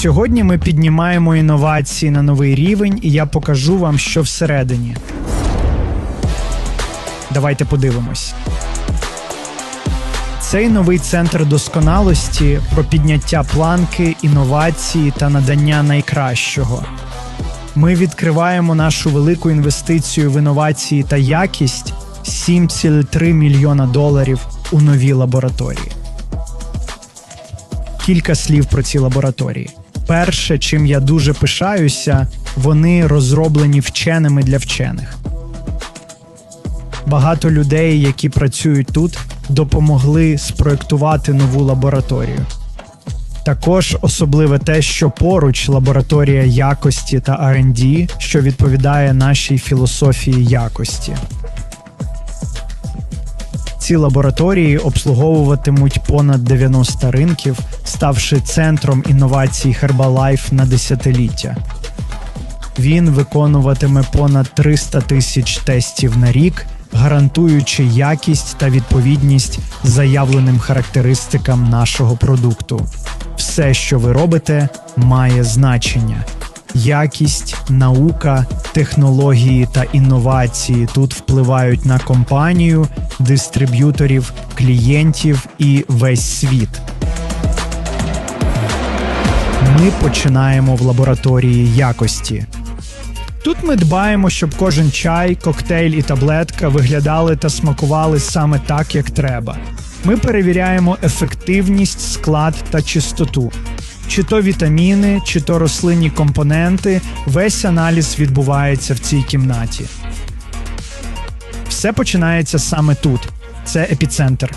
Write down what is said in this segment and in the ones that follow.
Сьогодні ми піднімаємо інновації на новий рівень, і я покажу вам, що всередині. Давайте подивимось. Цей новий центр досконалості про підняття планки, інновації та надання найкращого. Ми відкриваємо нашу велику інвестицію в інновації та якість 7,3 мільйона доларів у нові лабораторії. Кілька слів про ці лабораторії. Перше, чим я дуже пишаюся, вони розроблені вченими для вчених. Багато людей, які працюють тут, допомогли спроектувати нову лабораторію. Також особливе те, що поруч лабораторія якості та R&D, що відповідає нашій філософії якості. Ці лабораторії обслуговуватимуть понад 90 ринків, ставши центром інновацій Herbalife на десятиліття. Він виконуватиме понад 300 тисяч тестів на рік, гарантуючи якість та відповідність заявленим характеристикам нашого продукту. Все, що ви робите, має значення. Якість, наука, технології та інновації тут впливають на компанію, дистриб'юторів, клієнтів і весь світ. Ми починаємо в лабораторії якості. Тут ми дбаємо, щоб кожен чай, коктейль і таблетка виглядали та смакували саме так, як треба. Ми перевіряємо ефективність, склад та чистоту. Чи то вітаміни, чи то рослинні компоненти, весь аналіз відбувається в цій кімнаті. Все починається саме тут. Це епіцентр.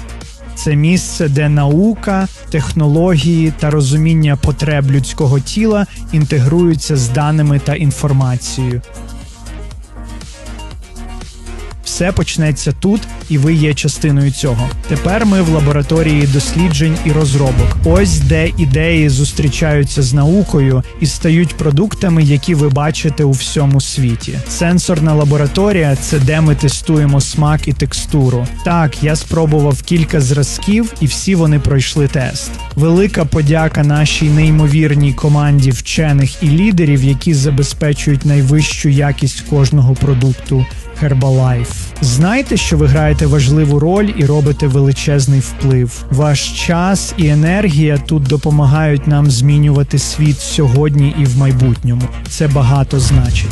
Це місце, де наука, технології та розуміння потреб людського тіла інтегруються з даними та інформацією. Все почнеться тут, і ви є частиною цього. Тепер ми в лабораторії досліджень і розробок. Ось де ідеї зустрічаються з наукою і стають продуктами, які ви бачите у всьому світі. Сенсорна лабораторія це де ми тестуємо смак і текстуру. Так, я спробував кілька зразків, і всі вони пройшли тест. Велика подяка нашій неймовірній команді вчених і лідерів, які забезпечують найвищу якість кожного продукту. Herbalife. Знайте, що ви граєте важливу роль і робите величезний вплив. Ваш час і енергія тут допомагають нам змінювати світ сьогодні і в майбутньому. Це багато значить.